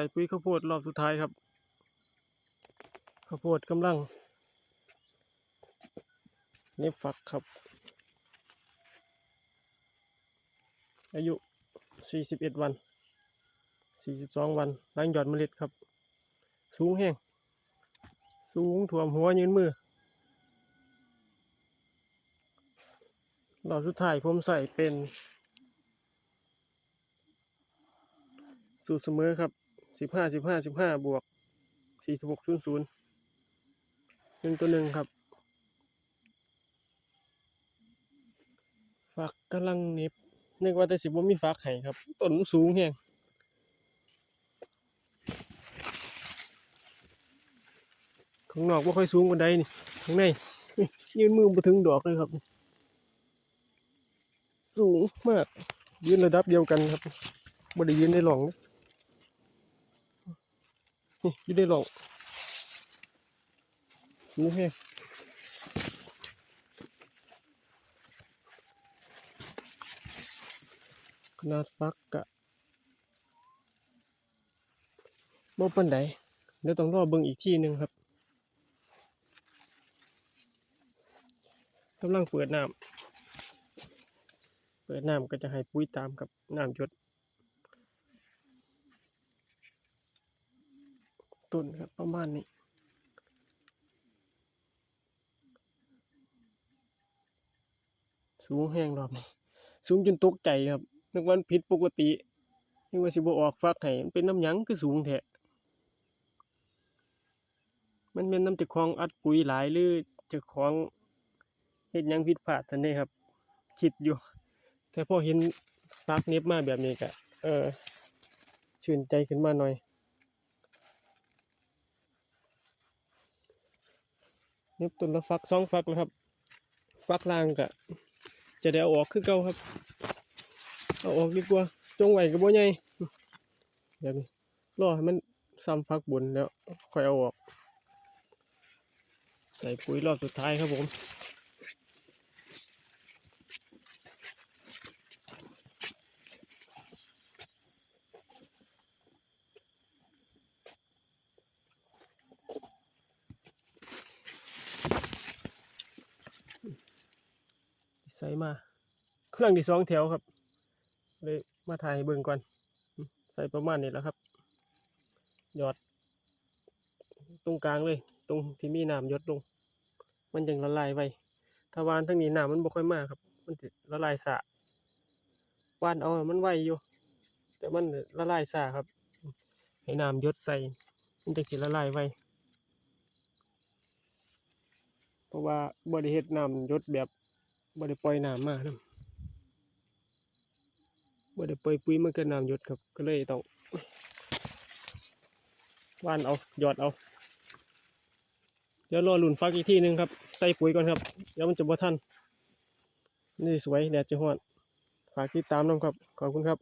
ส่ปุ๋ยข้าวโพดรอบสุดท้ายครับข้าวโพดกำลังเน็บฝักครับ อายุ 41 วัน 42 วันหล้างหยอดเมล็ดครับ สูงแห้ง สูงถ่วมหัวยืนมือรอบสุดท้ายผมใส่เป็น สูตรเสมอครับ สิบห้าสิบห้าสิบห้าบวกสี่สิบหกศูนย์ศูนย์หนึ่งตัวหนึ่งครับ ฝักกำลังเน็บนึกว่าแต่สิบ่มีฝักให้ครับ ต้นสูงแฮงข้างนอกบ่ค่อยสูงกว่าใดนี่ข้างในยืนมือมาถึงดอกเลยครับ สูงมากยืนระดับเดียวกันครับบ่ได้ยืนในหลองนะ นี่อยู่ได้หรอกสูงแฮงขนาดฟักกะบ่ปันใดเดี๋ยวต้องรอเบิ่งอีกที่หนึ่งครับกำลังเปิดน้ำเปิดน้ำก็จะให้ปุ๋ยตามกับน้ำหยด ต้นครับประมาณนี้สูงแห้งรอบนี้สูงจนตกใจครับนึกว่ามันผิดปกตินึกว่าสิบออกฟักให้มันเป็นน้ำหยังคือสูงแท้มันเป็นน้ำจากคลองอัดปุ๋ยหลายหรือจากของเฮ็ดหยังผิดพลาดทันนี้ครับ คิดอยู่ แต่พอเห็นฟักเน็บมาแบบนี้ก็เออชื่นใจขึ้นมาหน่อย นี่ต้นละฟักสองฟักนะครับ ฟักล่างกะจะได้เอาออกคือเก่าครับ เอาออกดีกว่า จงไว้กับบ่ใหญ่แบบนี้รอให้มันซ้ำฟักบนแล้ว ค่อยเอาออก ใส่ปุ๋ยรอบสุดท้ายครับผม ใส่มา เครื่องที่สองแถวครับ เลยมาถ่ายเบิ่งก่อน ใส่ประมาณนี้แล้วครับ หยอด ตรงกลางเลย ตรงที่มีน้ำหยดลง มันยังละลายไวถ้าวานทั้งนี้น้ำมันบ่ค่อยมากครับ มันจะละลายสะวานเอามันไวอยู่ แต่มันละลายสะครับ ให้น้ำหยดใส่ มันจะสิละลายไวเพราะว่าบริเฮ็ดน้ำยดแบบ บ่ได้ปล่อยน้ำมานํบ่ได้ปล่อยปุ๋ยมันก็น้ำหยดครับ ก็เลยต้องว่านเอาหยอดเอาเดี๋ยวรอหลุนฟักอีกที่หนึ่งครับ ใส่ปุ๋ยก่อนครับ เดี๋ยวมันจะบ่ทันนี่สวยแดดจะฮ้อนฝากติดตามน้ำครับ ขอบคุณครับ